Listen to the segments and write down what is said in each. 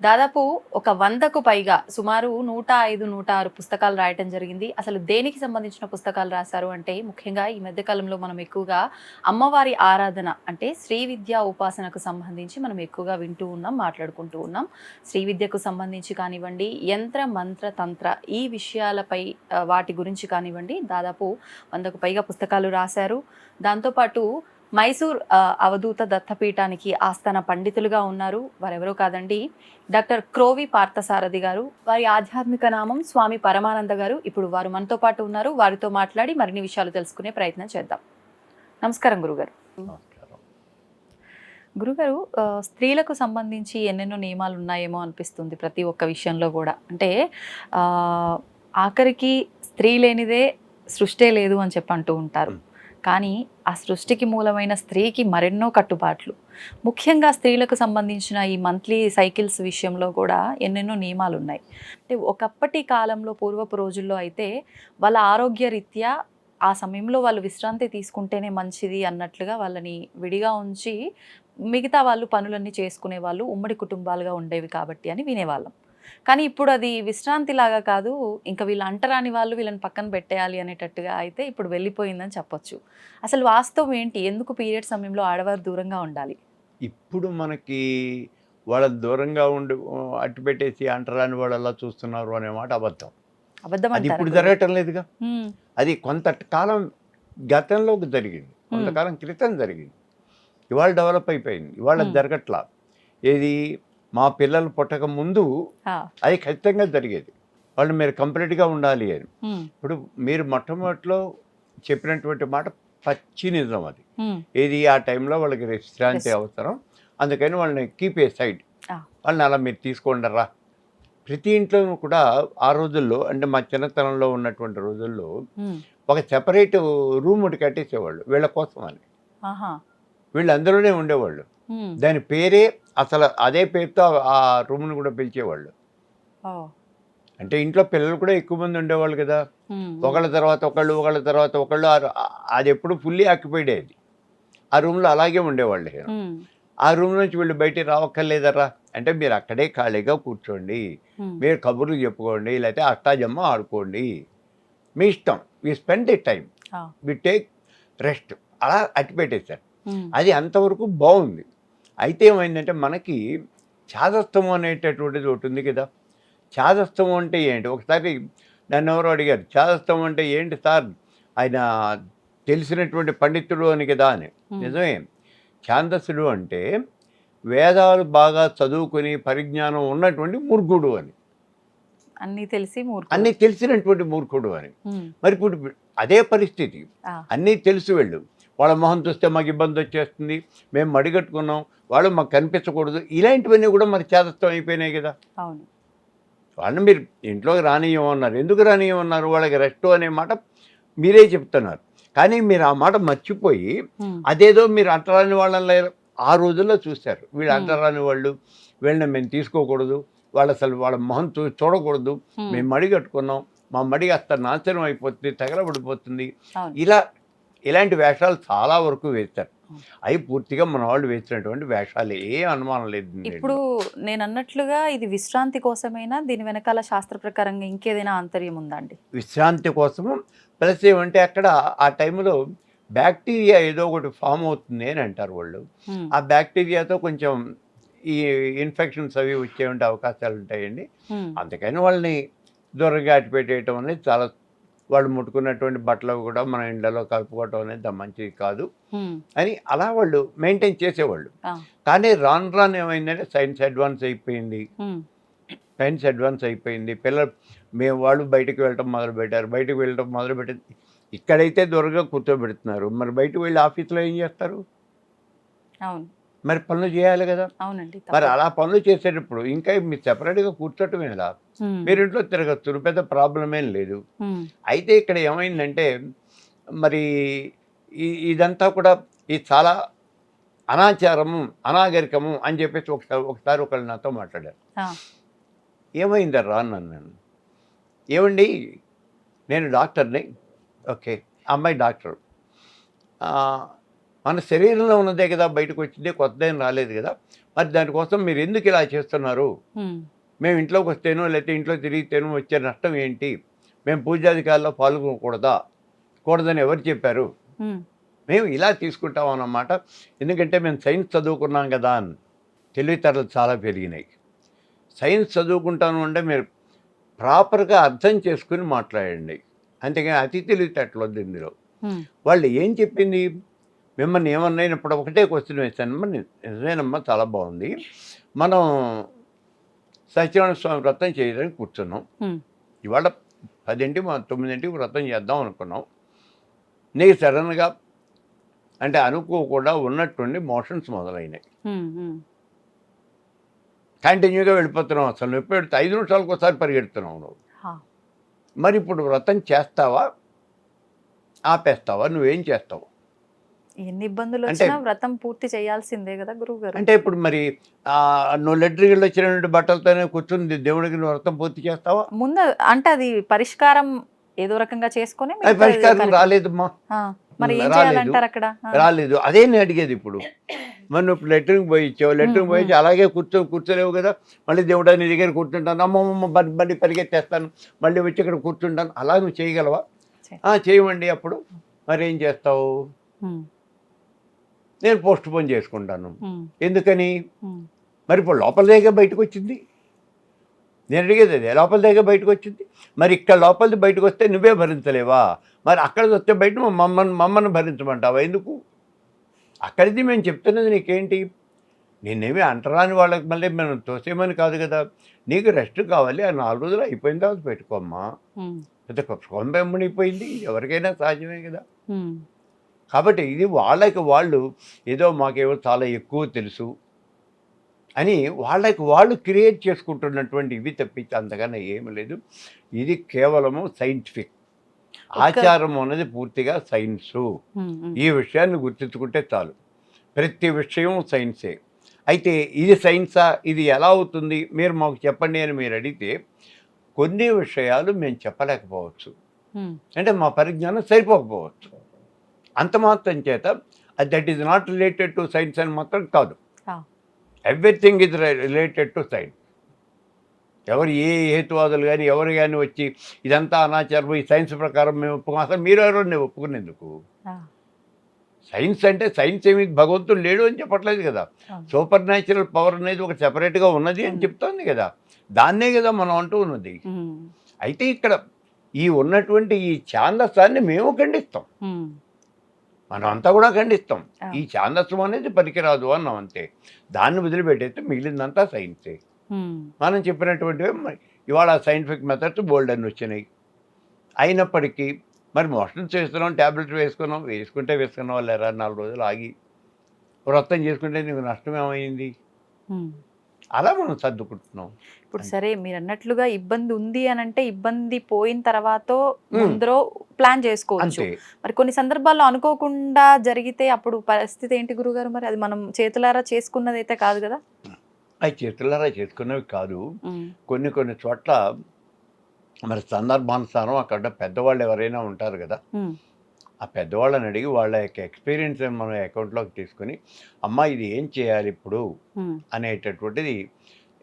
దాదాపు ఒక వందకు పైగా సుమారు నూట ఐదు నూట ఆరు పుస్తకాలు రాయటం జరిగింది. అసలు దేనికి సంబంధించిన పుస్తకాలు రాశారు అంటే ముఖ్యంగా ఈ మధ్య కాలంలో మనం ఎక్కువగా అమ్మవారి ఆరాధన అంటే శ్రీ విద్యా ఉపాసనకు సంబంధించి మనం ఎక్కువగా వింటూ ఉన్నాం మాట్లాడుకుంటూ ఉన్నాం. శ్రీ విద్యకు సంబంధించి కానివ్వండి యంత్ర మంత్ర తంత్ర ఈ విషయాలపై వాటి గురించి కానివ్వండి దాదాపు వందకు పైగా పుస్తకాలు రాశారు. దాంతోపాటు మైసూర్ అవధూత దత్తపీఠానికి ఆస్థాన పండితులుగా ఉన్నారు. వారెవరో కాదండి డాక్టర్ క్రోవి పార్థసారథి గారు. వారి ఆధ్యాత్మిక నామం స్వామి పరమానంద గారు. ఇప్పుడు వారు మనతో పాటు ఉన్నారు. వారితో మాట్లాడి మరిన్ని విషయాలు తెలుసుకునే ప్రయత్నం చేద్దాం. నమస్కారం గురుగారు. గురుగారు స్త్రీలకు సంబంధించి ఎన్నెన్నో నియమాలు ఉన్నాయేమో అనిపిస్తుంది ప్రతి ఒక్క విషయంలో కూడా. అంటే ఆఖరికి స్త్రీ లేనిదే సృష్టే లేదు అని చెప్పి అంటూ ఉంటారు కానీ ఆ సృష్టికి మూలమైన స్త్రీకి మరెన్నో కట్టుబాట్లు. ముఖ్యంగా స్త్రీలకు సంబంధించిన ఈ మంత్లీ సైకిల్స్ విషయంలో కూడా ఎన్నెన్నో నియమాలు ఉన్నాయి అంటే ఒకప్పటి కాలంలో పూర్వపు రోజుల్లో అయితే వాళ్ళ ఆరోగ్య రీత్యా ఆ సమయంలో వాళ్ళు విశ్రాంతి తీసుకుంటేనే మంచిది అన్నట్లుగా వాళ్ళని విడిగా ఉంచి మిగతా వాళ్ళు పనులన్నీ చేసుకునే వాళ్ళు ఉమ్మడి కుటుంబాలుగా ఉండేవి కాబట్టి అని వినేవాళ్ళం. కానీ ఇప్పుడు అది విశ్రాంతి లాగా కాదు. ఇంకా వీళ్ళు అంటరాని వాళ్ళు వీళ్ళని పక్కన పెట్టేయాలి అనేటట్టుగా అయితే ఇప్పుడు వెళ్ళిపోయిందని చెప్పొచ్చు. అసలు వాస్తవం ఏంటి? ఎందుకు పీరియడ్ సమయంలో ఆడవారు దూరంగా ఉండాలి? ఇప్పుడు మనకి వాళ్ళ దూరంగా ఉండి అట్టు పెట్టేసి అంటరాని వాళ్ళు అలా చూస్తున్నారు అనే మాట అబద్ధం. అబద్ధం అది ఇప్పుడు? జరగటం లేదుగా. అది కొంతకాలం గతంలో జరిగింది. కొంతకాలం క్రితం జరిగింది. ఇవాళ డెవలప్ అయిపోయింది. ఇవాళ. జరగట్లా. ఏది మా పిల్లలు పుట్టక ముందు అది ఖచ్చితంగా జరిగేది. వాళ్ళు మీరు కంప్లీట్గా ఉండాలి అని. ఇప్పుడు మీరు మొట్టమొదటిలో చెప్పినటువంటి మాట పచ్చి నిజం అది. ఏది ఆ టైంలో వాళ్ళకి విశ్రాంతి. అవసరం. అందుకని వాళ్ళని కీప్ ఏ సైడ్. వాళ్ళని అలా మీరు తీసుకోండరా ప్రతి ఇంట్లోనూ కూడా ఆ రోజుల్లో అంటే మా చిన్నతనంలో ఉన్నటువంటి రోజుల్లో ఒక సెపరేట్ రూమ్ ఒకటి కట్టేసేవాళ్ళు వీళ్ళ కోసం అని. ఆహా, వీళ్ళు అందులోనే ఉండేవాళ్ళు. దాని పేరే అసలు అదే పేరుతో ఆ రూమ్ని కూడా పిలిచేవాళ్ళు. అంటే ఇంట్లో పిల్లలు కూడా ఎక్కువ మంది ఉండేవాళ్ళు కదా. ఒకళ్ళ తర్వాత ఒకళ్ళు ఒకళ్ళ తర్వాత ఒకళ్ళు అది ఎప్పుడు ఫుల్లీ ఆక్యుపైడ్ అయ్యేది ఆ రూమ్లో అలాగే ఉండేవాళ్ళు ఆ రూమ్ నుంచి వీళ్ళు బయటికి రావక్కర్లేదరా అంటే మీరు అక్కడే ఖాళీగా కూర్చోండి. మీరు కబుర్లు చెప్పుకోండి లేకపోతే అష్టాజమ్మ ఆడుకోండి. మీ ఇష్టం. We spend the time we take rest. అలా అట్టి పెట్టేశారు అది అంతవరకు బాగుంది. అయితే ఏమైందంటే మనకి ఛాదస్తము అనేటటువంటిది ఒకటి ఉంది కదా. ఛాదస్తము అంటే ఏంటి? ఒకసారి నన్ను ఎవరో అడిగారు ఛాదస్తము అంటే ఏంటి సార్? ఆయన తెలిసినటువంటి పండితుడు అని కదా అని. నిజమే. ఛాందస్సుడు అంటే వేదాలు బాగా చదువుకుని పరిజ్ఞానం ఉన్నటువంటి మూర్ఖుడు అని. అన్నీ తెలిసి. అన్నీ తెలిసినటువంటి మూర్ఖుడు అని. మరి ఇప్పుడు అదే పరిస్థితి. అన్నీ తెలుసు వెళ్ళు. వాళ్ళ మొహం చూస్తే మాకు ఇబ్బంది వచ్చేస్తుంది. మేము మడిగట్టుకున్నాం. వాళ్ళు మాకు కనిపించకూడదు. ఇలాంటివన్నీ కూడా మరి చేదస్తం అయిపోయినాయి కదా. అవును. వాళ్ళని మీరు ఇంట్లోకి రానియమన్నారు ఎందుకు రానియమన్నారు వాళ్ళకి రెస్ట్ అనే మాట మీరే చెప్తున్నారు. కానీ మీరు ఆ మాట మర్చిపోయి అదేదో మీరు అంటరాని వాళ్ళని ఆ రోజుల్లో చూశారు. వీళ్ళు. అంటరాని వాళ్ళు వీళ్ళని మేము తీసుకోకూడదు. వాళ్ళు అసలు వాళ్ళ మొహం చూ చూడకూడదు. మేము మడి కట్టుకున్నాం. మా మడి కాస్త నాశనం అయిపోతుంది తగలబడిపోతుంది. ఇలా ఇలాంటి వేషాలు చాలా వరకు వేస్తారు. అవి పూర్తిగా మన వాళ్ళు వేసినటువంటి వేషాలు ఏ అనుమానం లేదు. ఇప్పుడు నేను అన్నట్లుగా ఇది విశ్రాంతి కోసమైనా దీని వెనకాల శాస్త్ర ప్రకారంగా ఇంకేదైనా ఆంతర్యం ఉందా అండి విశ్రాంతి కోసము. ప్లస్ ఏమంటే అక్కడ ఆ టైంలో బ్యాక్టీరియా ఏదో ఒకటి ఫామ్ అవుతుంది అని అంటారు వాళ్ళు. ఆ బ్యాక్టీరియాతో కొంచెం ఈ ఇన్ఫెక్షన్స్ అవి వచ్చేటువంటి అవకాశాలు ఉంటాయండి. అందుకని వాళ్ళని దూరంగా అట్టి పెట్టేయటం అనేది చాలా వాళ్ళు ముట్టుకున్నటువంటి బట్టలు కూడా మన ఇండ్లలో కలుపుకోవటం అనేది మంచిది కాదు. అని అలా వాళ్ళు మెయింటైన్ చేసేవాళ్ళు. కానీ రాను రాను ఏమైందంటే సైన్స్ అడ్వాన్స్ అయిపోయింది. సైన్స్ అడ్వాన్స్ అయిపోయింది. పిల్లలు మేము వాళ్ళు బయటకు వెళ్ళటం మొదలు పెట్టారు బయటకు వెళ్ళటం మొదలు పెట్టింది ఇక్కడైతే దూరంగా కూర్చోబెడుతున్నారు. మరి బయటకు వెళ్ళి ఆఫీస్లో ఏం చేస్తారు? అవును. మరి పనులు చేయాలి కదా. అవునండి మరి. అలా పనులు చేసేటప్పుడు ఇంకా మీరు సెపరేట్గా కూర్చోటం ఎలా మీరు ఇంట్లో తిరగచ్చు పెద్ద ప్రాబ్లం ఏం లేదు. అయితే ఇక్కడ ఏమైందంటే మరి ఇదంతా కూడా ఇది చాలా అనాచారము అనాగరికము అని చెప్పేసి ఒకసారి ఒకసారి ఒకళ్ళు నాతో మాట్లాడారు. ఆ, ఏమైందర్రా అన్నాను నేను. ఏమండి? నేను డాక్టర్ని. ఓకే అమ్మాయి డాక్టర్. మన శరీరంలో ఉన్నదే కదా బయటకు వచ్చింది కొత్తదేం రాలేదు కదా. మరి దానికోసం మీరు ఎందుకు ఇలా చేస్తున్నారు? మేము ఇంట్లోకి వస్తేనో లేకపోతే ఇంట్లో తిరిగితేనో వచ్చే నష్టం ఏంటి? మేము పూజాధికారుల్లో పాల్గొనకూడదా? కూడదని ఎవరు చెప్పారు? మేము ఇలా తీసుకుంటాం అన్నమాట. ఎందుకంటే మేము సైన్స్ చదువుకున్నాం కదా అని. తెలివితేటలు చాలా పెరిగినాయి. సైన్స్ చదువుకుంటాను అంటే మీరు ప్రాపర్గా అర్థం చేసుకుని మాట్లాడండి. అంతేగాని అతి తెలివితేటలు వద్దు ఇందులో. వాళ్ళు ఏం చెప్పింది? మిమ్మల్ని ఏమన్నైనప్పుడు ఒకటే క్వశ్చన్ వేశానమ్మా నిజమేనమ్మా చాలా బాగుంది. మనం సత్యనారాయణ స్వామి వ్రతం చేయడానికి కూర్చున్నాం. ఇవాళ పదింటి మా తొమ్మిదింటికి వ్రతం చేద్దాం అనుకున్నాం. నీకు సడన్గా అంటే అనుకోకుండా ఉన్నట్టుండి మోషన్స్ మొదలైనాయి. కంటిన్యూగా వెళ్ళిపోతున్నాం అసలు. ఎప్పుడు పెడితే ఐదు నిమిషాలకు ఒకసారి పరిగెడుతున్నావు నువ్వు. మరి ఇప్పుడు వ్రతం చేస్తావా? ఆపేస్తావా? నువ్వేం చేస్తావు? ఎన్ని ఇబ్బందులు వచ్చినా వ్రతం పూర్తి చేయాల్సిందే కదా గురువు గారు అంటే ఇప్పుడు మరి ఆ, వచ్చినటువంటి బట్టలతోనే కూర్చుని దేవుడికి నువ్వు వ్రతం పూర్తి చేస్తావా? ముందు అంటే అది పరిష్కారం ఏదో రకంగా చేసుకొని పరిష్కారం. రాలేదమ్మా మరి ఏం రాలేదు. చేయాలంటారు అక్కడ? రాలేదు. అదే నేను అడిగేది ఇప్పుడు. మరి నువ్వు ఇప్పుడు లెటర్కి పోయి ఇచ్చావు లెటర్కి మ్మ్, పోయి అలాగే కూర్చో కూర్చోలేవు కదా. మళ్ళీ దేవుడా నీ దగ్గర కూర్చుంటాను. అమ్మమ్మ మళ్ళీ పరిగెత్తేస్తాను. మళ్ళీ వచ్చి ఇక్కడ కూర్చుంటాను. అలా నువ్వు చేయగలవా? చేయమండి అప్పుడు. మరి ఏం చేస్తావు? నేను పోస్ట్ పోన్ చేసుకుంటాను. ఎందుకని? మరి ఇప్పుడు లోపల దగ్గర బయటకు వచ్చింది నేను అడిగేది అదే లోపల దగ్గర బయటకు వచ్చింది మరి ఇక్కడ లోపలిది బయటకు వస్తే నువ్వే భరించలేవా? మరి అక్కడ వస్తే బయట మమ్మల్ని మమ్మల్ని భరించమంటావా? ఎందుకు? అక్కడిది మేము చెప్తున్నది నీకేంటి? నేనేమి అంటరాని వాళ్ళకి మళ్ళీ మనం తోసేమని కాదు కదా. నీకు రెస్ట్ కావాలి ఆ నాలుగు రోజులు అయిపోయిన తర్వాత పెట్టుకోమ్మా. పెద్ద కొంబెమ్మడిపోయింది ఎవరికైనా సహజమే కదా. కాబట్టి ఇది వాళ్ళకి వాళ్ళు ఏదో మాకేమో చాలా ఎక్కువ తెలుసు అని వాళ్ళకి వాళ్ళు క్రియేట్ చేసుకుంటున్నటువంటి ఇవి తప్పించి అంతకన్నా ఏమీ లేదు. ఇది కేవలము సైంటిఫిక్. ఆచారం అనేది పూర్తిగా సైన్సు. ఈ విషయాన్ని గుర్తుంచుకుంటే చాలు. ప్రతి విషయం సైన్సే. అయితే ఇది సైన్సా? ఇది ఎలా అవుతుంది? మీరు మాకు చెప్పండి అని మీరు అడిగితే కొన్ని విషయాలు మేము చెప్పలేకపోవచ్చు. అంటే మా పరిజ్ఞానం సరిపోకపోవచ్చు. అంత మాత్రం చేత that is not related to science అని మాత్రం కాదు. Everything is related to science ఎవరు ఏ హేతువాదులు కానీ ఎవరు కానీ వచ్చి ఇదంతా అనాచారం ఈ సైన్స్ ప్రకారం మేము ఒప్పుకోం అసలు మీరు ఎవరు? నేను ఒప్పుకునేందుకు. సైన్స్ అంటే సైన్స్ ఏమి? భగవంతుడు లేడు అని చెప్పట్లేదు కదా. సూపర్ న్యాచురల్ పవర్ అనేది ఒక సెపరేట్గా ఉన్నది అని చెప్తోంది కదా. దాన్నే కదా మనం అంటూ ఉన్నది. అయితే ఇక్కడ ఈ ఉన్నటువంటి ఈ ఛాందస్సాన్ని మేము ఖండిస్తాం. మనం అంతా కూడా ఖండిస్తాం. ఈ ఛాందస్సం అనేది పనికిరాదు అన్నాం అంతే. దాన్ని వదిలిపెట్టేస్తే మిగిలిందంతా సైన్సే. మనం చెప్పినటువంటివి ఇవాళ సైంటిఫిక్ మెథడ్స్ బోల్డ్ అని వచ్చినాయి. అయినప్పటికీ మరి మోషన్ చేస్తున్నాం ట్యాబ్లెట్ వేసుకున్నాం వేసుకుంటే వేసుకున్నాం లేరా నాలుగు రోజులు ఆగి వ్రతం చేసుకుంటే నీకు నష్టం ఏమైంది. అలా మనం సర్దుకుంటున్నాం. ఇప్పుడు సరే మీరు అన్నట్లుగా ఇబ్బంది ఉంది అని అంటే ఇబ్బంది పోయిన తర్వాత. ముందరో ప్లాన్ చేసుకోవచ్చు. మరి కొన్ని సందర్భాల్లో అనుకోకుండా జరిగితే అప్పుడు పరిస్థితి ఏంటి గురుగారు మరి? అది మనం చేతులారా చేసుకున్నది అయితే కాదు కదా? అవి చేతులారా చేసుకున్నవి కాదు. కొన్ని కొన్ని చోట్ల మరి సందర్భానుసారం అక్కడ పెద్దవాళ్ళు ఎవరైనా ఉంటారు కదా? ఆ పెద్దవాళ్ళని అడిగి వాళ్ళ యొక్క ఎక్స్పీరియన్స్ మనం అకౌంట్లోకి తీసుకొని అమ్మ ఇది ఏం చేయాలి ఇప్పుడు? అనేటటువంటిది.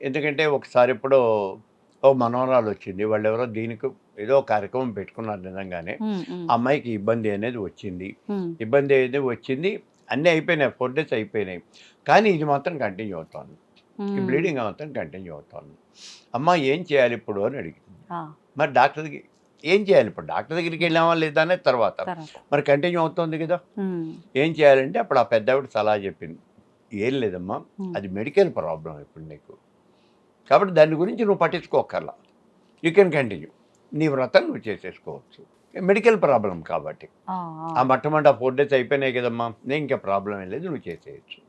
ఎందుకంటే ఒకసారి ఎప్పుడో ఓ మనవరాలు వచ్చింది. వాళ్ళు ఎవరో దీనికి ఏదో కార్యక్రమం పెట్టుకున్నారు నిజంగానే. అమ్మాయికి ఇబ్బంది అనేది వచ్చింది. ఇబ్బంది అనేది వచ్చింది. అన్నీ అయిపోయినాయి. ఫోర్ డేస్ అయిపోయినాయి. కానీ ఇది మాత్రం కంటిన్యూ అవుతోంది. ఈ. బ్లీడింగ్ మాత్రం కంటిన్యూ అవుతోంది. అమ్మ ఏం చేయాలి ఇప్పుడు? అని అడిగింది. మరి డాక్టర్కి ఏం చేయాలి? ఇప్పుడు డాక్టర్ దగ్గరికి వెళ్ళామా లేదా అనేది తర్వాత. మరి కంటిన్యూ అవుతోంది కదా? ఏం చేయాలంటే అప్పుడు ఆ పెద్దవిడ సలహా చెప్పింది. ఏం లేదమ్మా అది మెడికల్ ప్రాబ్లం ఇప్పుడు నీకు. కాబట్టి దాని గురించి నువ్వు పట్టించుకోకర్లా. You can continue. నీ వ్రతం నువ్వు చేసేసుకోవచ్చు. మెడికల్ ప్రాబ్లం కాబట్టి. ఆ, మొట్టమొదటి ఫోర్ డేస్ అయిపోయినాయి కదమ్మా. నేను ఇంకా ప్రాబ్లం ఏం లేదు నువ్వు చేసేయచ్చు.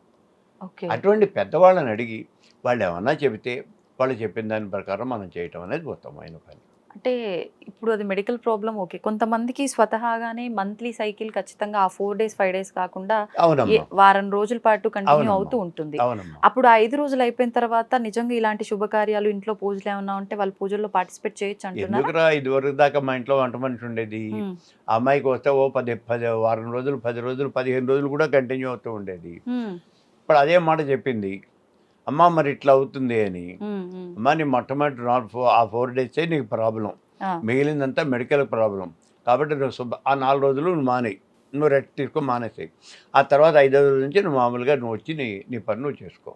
అటువంటి పెద్దవాళ్ళని అడిగి వాళ్ళు ఏమన్నా చెబితే వాళ్ళు చెప్పిన దాని ప్రకారం మనం చేయటం అనేది ఉత్తమమైన పని. అంటే ఇప్పుడు అది మెడికల్ ప్రాబ్లం ఓకే కొంతమందికి స్వతహాగానే మంత్లీ సైకిల్ ఖచ్చితంగా ఆ ఫోర్ డేస్ ఫైవ్ డేస్ కాకుండా వారం రోజుల పాటు కంటిన్యూ. అవుతూ ఉంటుంది. అప్పుడు ఐదు రోజులు అయిపోయిన తర్వాత నిజంగా ఇలాంటి శుభకార్యాలు ఇంట్లో పూజలు ఏమన్నా ఉంటే వాళ్ళు పూజల్లో పార్టిసిపేట్ చేయొచ్చు అంటున్నారా? ఇది వరకు దాకా మా ఇంట్లో వంట మనిషి ఉండేది? అమ్మాయికి వస్తే ఓ పది పది వారం రోజులు పది రోజులు పదిహేను రోజులు కూడా కంటిన్యూ అవుతూ ఉండేది. ఇప్పుడు అదే మాట చెప్పింది. అమ్మ మరి ఇట్లా అవుతుంది అని. అమ్మ నీ మొట్టమొదటి ఆ ఫోర్ డేసే నీకు ప్రాబ్లం. మిగిలిందంతా మెడికల్ ప్రాబ్లం. కాబట్టి నువ్వు ఆ నాలుగు రోజులు నువ్వు మానేయి. నువ్వు రెస్ట్ తీసుకో మానేసేయి. ఆ తర్వాత ఐదో రోజు నుంచి నువ్వు మామూలుగా నువ్వు వచ్చి నీ నీ పని నువ్వు చేసుకో.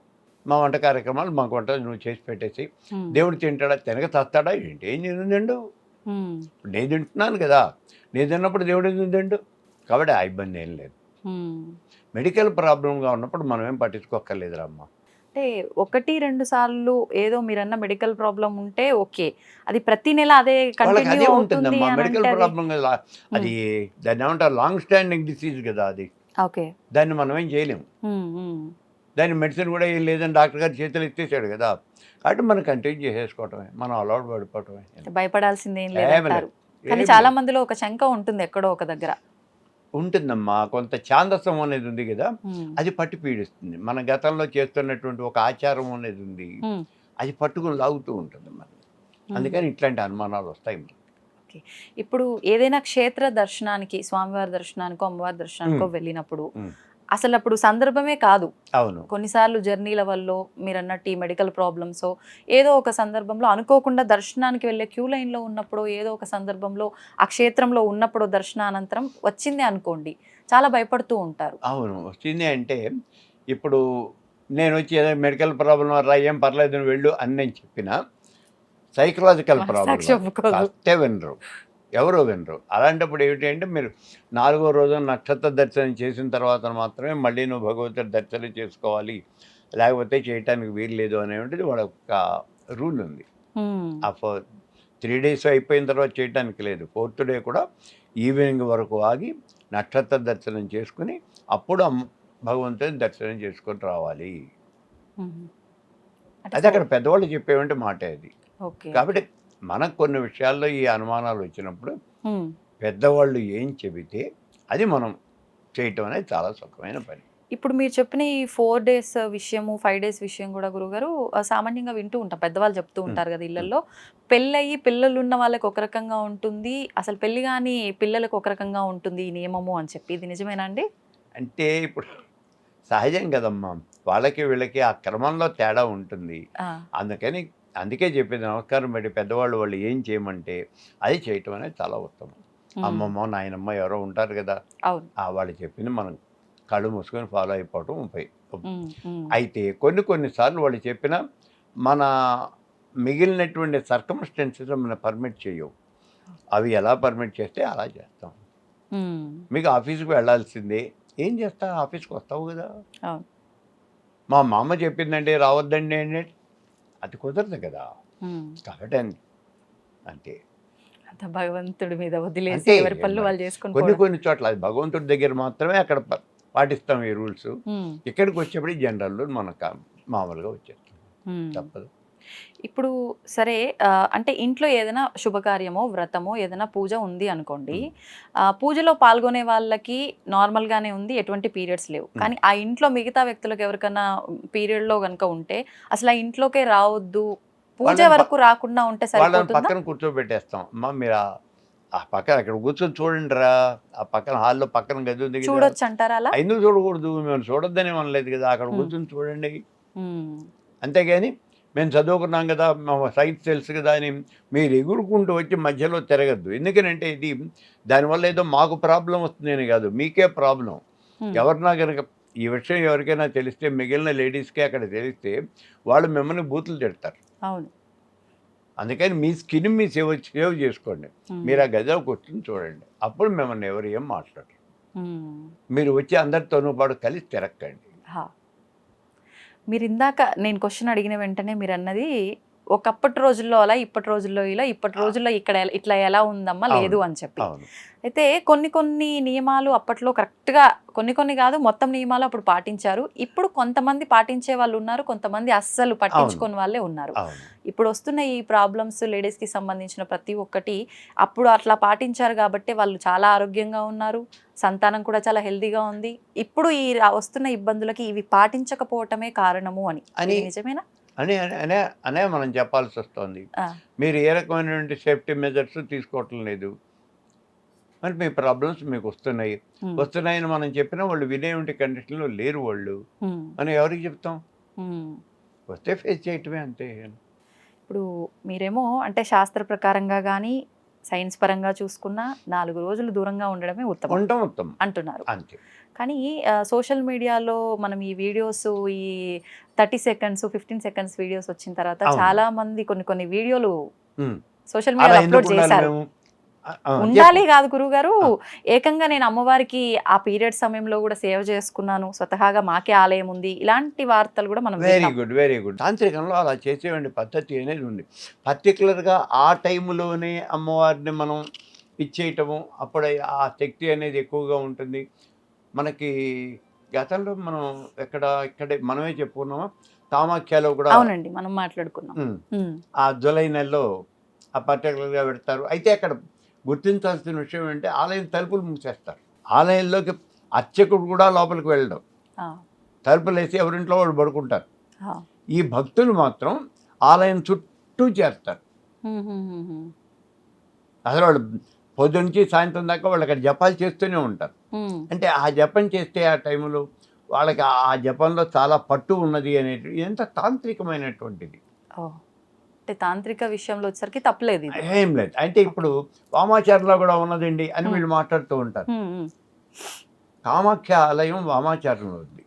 మా వంట కార్యక్రమాలు మాకు వంట నువ్వు చేసి పెట్టేసి దేవుడు తింటాడా తినక తస్తాడా ఏంటి ఏం ఉమ్, నేను తింటున్నాను కదా. నేను తిన్నప్పుడు దేవుడు తిండు? కాబట్టి ఆ ఇబ్బంది ఏం లేదు. మెడికల్ ప్రాబ్లంగా ఉన్నప్పుడు మనం ఏం పట్టించుకోక్కర్లేదురా అమ్మ. అంటే ఒకటి రెండు సార్లు ఏదో మీరన్న మెడికల్ ప్రాబ్లం ఉంటే ఓకే. అది ప్రతి నెల అదే కంటిన్యూ అని మెడికల్ ప్రాబ్లం కదా. అది దాన్ని ఏమంటారు? లాంగ్ స్టాండింగ్ డిసీజ్ కదా అది. ఓకే. దాన్ని మనం ఏం చేయలేము. దాని మెడిసిన్ కూడా ఏం లేదని డాక్టర్ గారు చేతులు ఎత్తేసాడు కదా. కాబట్టి మనం కంటిన్యూ చేసేసుకోవటమే. మనం అలవాటు పడిపోవటమే. భయపడాల్సింది ఏం లేదు. కానీ చాలా. మందిలో ఒక శంక ఉంటుంది ఎక్కడో ఒక దగ్గర. ఉంటుందమ్మా కొంత ఛాందసం అనేది ఉంది కదా అది పట్టి పీడిస్తుంది మన గతంలో చేస్తున్నటువంటి ఒక ఆచారం అనేది ఉంది అది పట్టుకుని లాగుతూ ఉంటుంది మరి. అందుకని ఇట్లాంటి అనుమానాలు వస్తాయి మనకి. ఇప్పుడు ఏదైనా క్షేత్ర దర్శనానికి స్వామివారి దర్శనానికో అమ్మవారి దర్శనానికో. వెళ్ళినప్పుడు. అసలు అప్పుడు సందర్భమే కాదు. అవును. కొన్నిసార్లు జర్నీల వల్ల మీరు అన్నట్టు ఈ మెడికల్ ప్రాబ్లమ్స్ ఏదో ఒక సందర్భంలో అనుకోకుండా దర్శనానికి వెళ్ళే క్యూ లైన్లో ఉన్నప్పుడు ఏదో ఒక సందర్భంలో ఆ క్షేత్రంలో ఉన్నప్పుడు దర్శనానంతరం వచ్చిందే అనుకోండి. చాలా భయపడుతూ ఉంటారు. అవును. వచ్చింది అంటే ఇప్పుడు నేను వచ్చి ఏదో మెడికల్ ప్రాబ్లం రా ఏం పర్లేదు వెళ్ళు అని నేను చెప్పిన సైకలాజికల్ ప్రాబ్లం వినరు. ఎవరో వినరు. అలాంటప్పుడు ఏమిటి అంటే మీరు నాలుగో రోజు నక్షత్ర దర్శనం చేసిన తర్వాత మాత్రమే మళ్ళీ నువ్వు భగవంతుడి దర్శనం చేసుకోవాలి. లేకపోతే చేయటానికి వీలు లేదు అనేటువంటిది వాళ్ళ ఒక రూల్ ఉంది. ఆ ఫోర్ త్రీ డేస్ అయిపోయిన తర్వాత చేయటానికి లేదు. ఫోర్త్ డే కూడా ఈవినింగ్ వరకు ఆగి నక్షత్ర దర్శనం చేసుకుని అప్పుడు భగవంతుని దర్శనం చేసుకొని రావాలి. అది అక్కడ పెద్దవాళ్ళు చెప్పేవంటి మాట అది. కాబట్టి మనకు కొన్ని విషయాల్లో ఈ అనుమానాలు వచ్చినప్పుడు. పెద్దవాళ్ళు ఏం చెబితే అది మనం చేయటం అనేది చాలా సుఖమైన పని. ఇప్పుడు మీరు చెప్పిన ఈ ఫోర్ డేస్ విషయము ఫైవ్ డేస్ విషయం కూడా గురుగారు సామాన్యంగా వింటూ ఉంటాం. పెద్దవాళ్ళు చెప్తూ ఉంటారు కదా ఇళ్ళలో పెళ్ళయి పిల్లలు ఉన్న వాళ్ళకి ఒక రకంగా ఉంటుంది. అసలు పెళ్ళి కాని పిల్లలకు ఒక రకంగా ఉంటుంది ఈ నియమము అని చెప్పి. ఇది నిజమేనా అండి? అంటే ఇప్పుడు సహజం కదమ్మా. వాళ్ళకి వీళ్ళకి ఆ క్రమంలో తేడా ఉంటుంది. అందుకని అందుకే చెప్పింది నమస్కారం పెట్టి పెద్దవాళ్ళు వాళ్ళు ఏం చేయమంటే అది చేయటం అనేది చాలా ఉత్తమం. అమ్మమ్మ నాయనమ్మ ఎవరో ఉంటారు కదా! వాళ్ళు చెప్పింది మనం కళ్ళు మూసుకొని ఫాలో అయిపోవటం ఉపయోగ. అయితే కొన్ని కొన్నిసార్లు వాళ్ళు చెప్పిన మన మిగిలినటువంటి సర్కమ్స్టెన్సెస్ మనం పర్మిట్ చేయవు. అవి ఎలా పర్మిట్ చేస్తే అలా చేస్తాం. మీకు ఆఫీస్కి వెళ్ళాల్సిందే. ఏం చేస్తా? ఆఫీస్కి వస్తావు కదా! మా మామ చెప్పిందంటే రావద్దండి అంటే అది కుదరదు కదా. కాబట్టి అంతే అంత భగవంతుడి మీద వదిలేసి ఎవరి పనులు వాళ్ళు చేసుకుని కొన్ని. కొన్ని చోట్ల అది భగవంతుడి దగ్గర మాత్రమే అక్కడ పాటిస్తాం ఈ రూల్స్ ఇక్కడికి వచ్చేప్పుడు జనరల్ మనకు మామూలుగా వచ్చేస్తాం. తప్పదు ఇప్పుడు సరే అంటే ఇంట్లో ఏదైనా శుభకార్యమో వ్రతమో ఏదైనా పూజ ఉంది అనుకోండి ఆ, పూజలో పాల్గొనే వాళ్ళకి నార్మల్ గానే ఉంది ఎటువంటి పీరియడ్స్ లేవు. కానీ ఆ ఇంట్లో మిగతా వ్యక్తులకు ఎవరికైనా పీరియడ్లో కనుక ఉంటే అసలు ఆ ఇంట్లోకే రావద్దు పూజ వరకు రాకుండా ఉంటే సరిపోతుందా? పక్కన కూర్చోబెట్టేస్తాం. అమ్మా మీరు ఆ- పక్కన అక్కడ కూర్చొని చూడండి రా ఆ పక్కన హాల్లో పక్కన గది ఉంది చూడొచ్చు అంటారా అలా? ఎందుకు చూడకూడదు మేము చూడొద్దని అనలేదు కదా అక్కడ. కూర్చొని చూడండి. అంతేగాని మేము చదువుకున్నాం కదా మా సైన్స్ తెలుసు కదా అని మీరు ఎగురుకుంటూ వచ్చి మధ్యలో తిరగద్దు. ఎందుకనంటే ఇది దానివల్ల ఏదో మాకు ప్రాబ్లం వస్తుందని కాదు మీకే ప్రాబ్లం. ఎవరినా కనుక ఈ విషయం ఎవరికైనా తెలిస్తే మిగిలిన లేడీస్కే అక్కడ తెలిస్తే వాళ్ళు మిమ్మల్ని బూతులు తిడతారు. అవును. అందుకని మీ స్కిన్ మీ సేవ్ సేవ్ చేసుకోండి. మీరు ఆ గదిలో కూర్చొని చూడండి. అప్పుడు మిమ్మల్ని ఎవరు ఏం మాట్లాడరు. మీరు వచ్చి అందరితోనూ పాటు కలిసి తిరక్కండి. మీరు ఇందాక నేను క్వశ్చన్ అడిగిన వెంటనే మీరు అన్నది ఒకప్పటి రోజుల్లో అలా ఇప్పటి రోజుల్లో ఇలా ఇప్పటి రోజుల్లో ఇక్కడ ఇట్లా ఎలా ఉందమ్మా. లేదు అని చెప్పి. అయితే కొన్ని కొన్ని నియమాలు అప్పట్లో కరెక్ట్గా కొన్ని కొన్ని కాదు మొత్తం నియమాలు అప్పుడు పాటించారు. ఇప్పుడు కొంతమంది పాటించే వాళ్ళు ఉన్నారు కొంతమంది అస్సలు పట్టించుకొని వాళ్ళే ఉన్నారు. ఇప్పుడు వస్తున్న ఈ ప్రాబ్లమ్స్ లేడీస్కి సంబంధించిన ప్రతి ఒక్కటి అప్పుడు అట్లా పాటించారు కాబట్టి వాళ్ళు చాలా ఆరోగ్యంగా ఉన్నారు సంతానం కూడా చాలా హెల్దీగా ఉంది. ఇప్పుడు ఈ వస్తున్న ఇబ్బందులకి ఇవి పాటించకపోవటమే కారణము అని. నిజమేనా? అని అని- అనే మనం చెప్పాల్సి వస్తుంది. మీరు ఏ రకమైనటువంటి సేఫ్టీ మెజర్స్ తీసుకోవటం లేదు. మరి మీ ప్రాబ్లమ్స్ మీకు వస్తున్నాయి. వస్తున్నాయని మనం చెప్పినా వాళ్ళు వినేటువంటి కండిషన్లో లేరు వాళ్ళు. మనం ఎవరికి చెప్తాం. వస్తే ఫేస్ చేయటమే అంతే. ఇప్పుడు మీరేమో అంటే శాస్త్ర ప్రకారంగా కానీ సైన్స్ పరంగా చూసుకున్నా నాలుగు రోజులు దూరంగా ఉండడమే ఉత్తమం. ఉండటం ఉత్తమం. అంటున్నారు. అంతే. కానీ సోషల్ మీడియాలో మనం ఈ వీడియోస్ ఈ thirty seconds fifteen seconds videos వచ్చిన తర్వాత. చాలా మంది కొన్ని కొన్ని వీడియోలు. సోషల్ మీడియాలో అప్లోడ్ చేశారు. ఉండాలి. కాదు గురుగారు ఏకంగా నేను అమ్మవారికి ఆ పీరియడ్ సమయంలో కూడా సేవ చేసుకున్నాను. స్వతహాగా మాకే ఆలయం ఉంది. ఇలాంటి వార్తలు కూడా మనం వెరీ. గుడ్ వెరీ గుడ్ తాంత్రికంలో అలా చేసేవండి పద్ధతి అనేది ఉంది. పర్టికులర్గా ఆ టైంలోనే అమ్మవారిని మనం ఇచ్చేయటము అప్పుడు ఆ శక్తి అనేది ఎక్కువగా ఉంటుంది. మనకి గతంలో మనం ఎక్కడ ఇక్కడే మనమే చెప్పుకున్నామా? కామాఖ్యలో కూడా అవునండి మనం మాట్లాడుకున్నాం. ఆ జూలై నెలలో ఆ పర్టికులర్గా పెడతారు. అయితే అక్కడ గుర్తించాల్సిన విషయం ఏంటంటే ఆలయం తలుపులు మూసేస్తారు. ఆలయంలోకి అర్చకుడు కూడా లోపలికి వెళ్ళడం. తలుపులు వేసి ఎవరింట్లో వాళ్ళు పడుకుంటారు. ఈ భక్తులు మాత్రం ఆలయం చుట్టూ చేస్తారు. అసలు వాళ్ళు పొద్దు నుంచి సాయంత్రం దాకా వాళ్ళు అక్కడ జపాలు చేస్తూనే ఉంటారు. అంటే ఆ జపం చేస్తే ఆ టైంలో వాళ్ళకి ఆ జపంలో చాలా పట్టు ఉన్నది అనేది ఎంత తాంత్రికమైనటువంటిది. అంటే తాంత్రిక విషయంలో వచ్చేసరికి తప్పలేదు ఏం లేదు. అంటే ఇప్పుడు వామాచారంలో కూడా ఉన్నదండి అని. వీళ్ళు మాట్లాడుతూ ఉంటారు. కామాఖ్య ఆలయం వామాచారంలో ఉంది.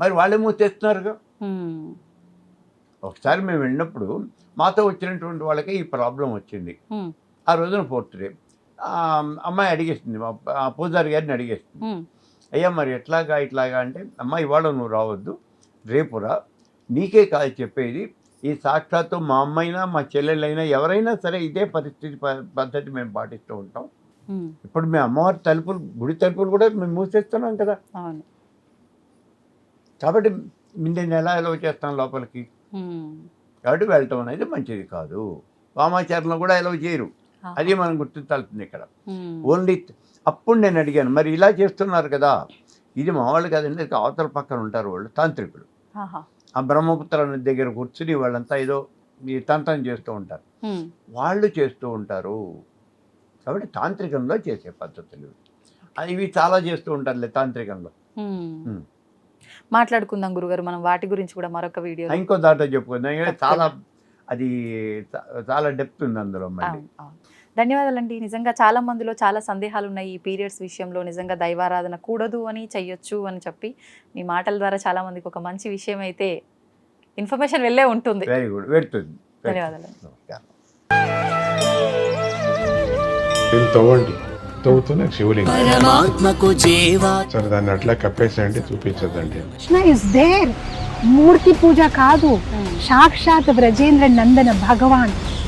మరి వాళ్ళే మూసేస్తున్నారుగా? ఉమ్, ఒకసారి మేము వెళ్ళినప్పుడు మాతో వచ్చినటువంటి వాళ్ళకి ఈ ప్రాబ్లం వచ్చింది. ఆ రోజున ఫోర్త్ డే అమ్మాయి అడిగేస్తుంది మా ఆ పూజారి గారిని అడిగేస్తుంది అయ్యా మరి ఎట్లాగా ఇట్లాగా అంటే అమ్మ ఇవాళ నువ్వు రావద్దు రేపురా నీకే కాదు చెప్పేది ఈ సాక్షాత్తు మా అమ్మైనా మా చెల్లెళ్ళైనా ఎవరైనా సరే ఇదే పరిస్థితి పద్ధతి మేము పాటిస్తూ ఉంటాం. ఇప్పుడు మేము అమ్మవారి తలుపులు గుడి తలుపులు కూడా మేము మూసేస్తున్నాం కదా. కాబట్టి నేను ఎలా ఎలా చేస్తాం లోపలికి? కాబట్టి వెళ్ళటం అనేది మంచిది కాదు. వామాచారంలో కూడా ఎలా చేయరు. అది మనం గుర్తించాల్సింది ఇక్కడ. ఓన్లీ అప్పుడు నేను అడిగాను మరి ఇలా చేస్తున్నారు కదా ఇది మా వాళ్ళు కదండి అవతల పక్కన ఉంటారు వాళ్ళు తాంత్రికులు. ఆ బ్రహ్మపుత్ర నది దగ్గర కూర్చుని వాళ్ళంతా ఏదో ఈ తంత్రం చేస్తూ ఉంటారు. వాళ్ళు చేస్తూ ఉంటారు. కాబట్టి తాంత్రికంలో చేసే పద్ధతులు. ఇవి. చాలా చేస్తూ ఉంటారులే తాంత్రికంలో. మాట్లాడుకుందాం గురుగారు మనం వాటి గురించి కూడా మరొక వీడియో ఇంకో దాంట్లో చెప్పుకుందాం. చాలా అది చాలా డెప్త్ ఉంది అందులో మళ్ళీ. ధన్యవాదాలండి. నిజంగా చాలా మందిలో చాలా సందేహాలు ఉన్నాయి ఈ పీరియడ్స్ విషయంలో. నిజంగా దైవారాధన కూడదు అని చెయ్యొచ్చు అని చెప్పి. మీ మాటల ద్వారా చాలా మందికి ఒక మంచి విషయం అయితే ఇన్ఫర్మేషన్ వెళ్ళే ఉంటుంది. వెరీ గుడ్ పెడుతుంది ధన్యవాదాలు. నమస్కారం దీన్ని తవ్వండి. తవ్వుతూనే శివలింగం. పరమాత్మకు జీవా. సరే దాన్ని అట్లా కప్పేసేయండి చూపించదండి కృష్ణ ఇస్ దేర్ మూర్తి పూజ కాదు. సాక్షాత్ బ్రజేంద్ర నందన భగవాన్.